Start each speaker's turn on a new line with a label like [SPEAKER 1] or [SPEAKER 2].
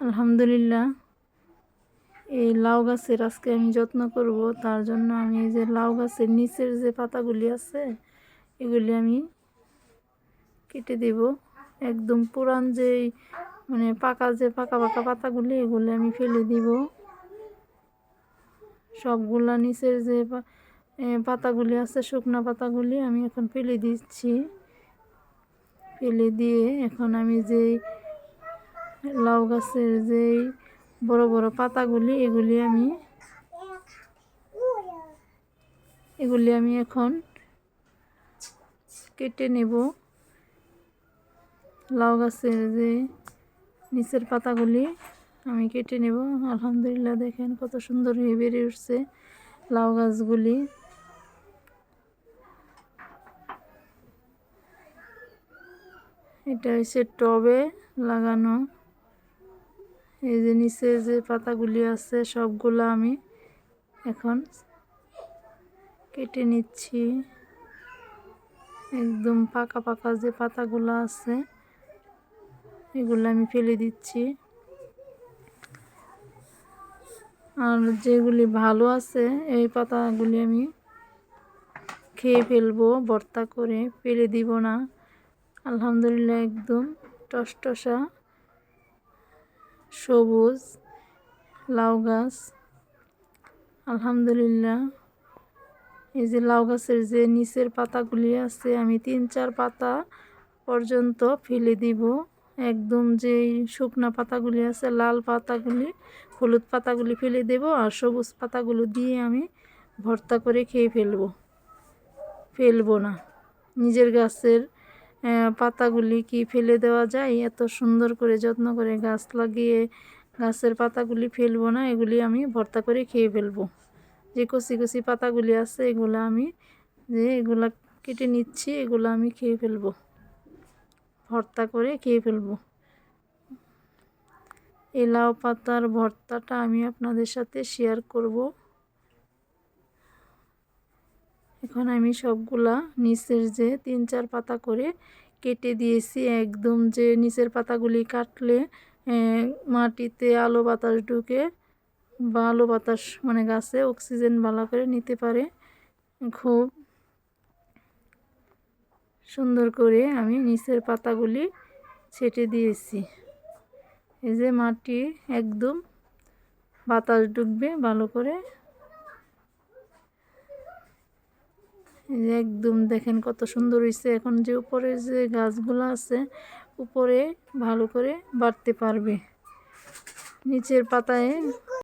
[SPEAKER 1] আলহামদুলিল্লাহ। এই লাউ গাছের আজকে আমি যত্ন করব, তার জন্য আমি এই যে লাউ গাছের নিচের যে পাতাগুলি আছে, এগুলি আমি কেটে দেব। একদম পুরান যে মানে পাকা যে পাকা পাকা পাতাগুলি, এগুলি আমি ফেলে দিব। সবগুলা নিচের যে পাতাগুলি আছে, শুকনো পাতাগুলি আমি এখন ফেলে দিচ্ছি। ফেলে দিয়ে এখন আমি যেই লাউ গাছের যেই বড় বড় পাতাগুলি, এগুলি আমি এগুলি আমি এখন কেটে নেব। লাউ গাছের যে নিচের পাতাগুলি আমি কেটে নেব। আলহামদুলিল্লাহ দেখেন কত সুন্দর হয়ে বেড়ে উঠছে লাউ গাছগুলি। এটা হচ্ছে টবে লাগানো এই যে নিচে যে পাতাগুলি আছে, সবগুলো আমি এখন কেটে নিচ্ছি। একদম পাকা পাকা যে পাতাগুলো আছে, এগুলো আমি ফেলে দিচ্ছি। আর যেগুলি ভালো আছে, এই পাতাগুলি আমি খেয়ে ফেলব, ভর্তা করে, ফেলে দিব না। আলহামদুলিল্লাহ একদম টসটসা। সবুজ, লাউ গাছ, আলহামদুলিল্লাহ। এই যে লাউ গাছের যে নিচের পাতাগুলি আছে, আমি তিন চার পাতা পর্যন্ত ফেলে দিব। একদম যে শুকনো পাতাগুলি আছে, লাল পাতাগুলি, হলুদ পাতাগুলি ফেলে দেব আর সবুজ পাতাগুলো দিয়ে আমি ভর্তা করে খেয়ে ফেলব। ফেলব না। নিজের গাছের পাতাগুলি কি ফেলে দেওয়া যায়? এত সুন্দর করে যত্ন করে গাছ লাগিয়ে গাছের পাতাগুলি ফেলব না, এগুলি আমি ভর্তা করে খেয়ে ফেলব। যে কচি কচি পাতাগুলি আছে, এগুলো আমি যে এগুলা কেটে নিচ্ছি, এগুলো আমি খেয়ে ফেলব। ভর্তা করে খেয়ে ফেলব। এই লাউ পাতার ভর্তাটা আমি আপনাদের সাথে শেয়ার করব। এখন আমি সবগুলা নিচের যে তিন চার পাতা করে কেটে দিয়েছি। একদম যে নিচের পাতাগুলি কাটলে মাটিতে আলো বাতাস ঢুকে বা আলো বাতাস মানে গাছে অক্সিজেন ভালো করে নিতে পারে। খুব সুন্দর করে আমি নিচের পাতাগুলি ছেটে দিয়েছি। এই যে মাটি একদম বাতাস ঢুকবে ভালো করে এই যে একদম দেখেন কত সুন্দর হয়েছে এখন যে উপরে যে গাছগুলো আছে, উপরে ভালো করে বাড়তে পারবে। নিচের পাতায়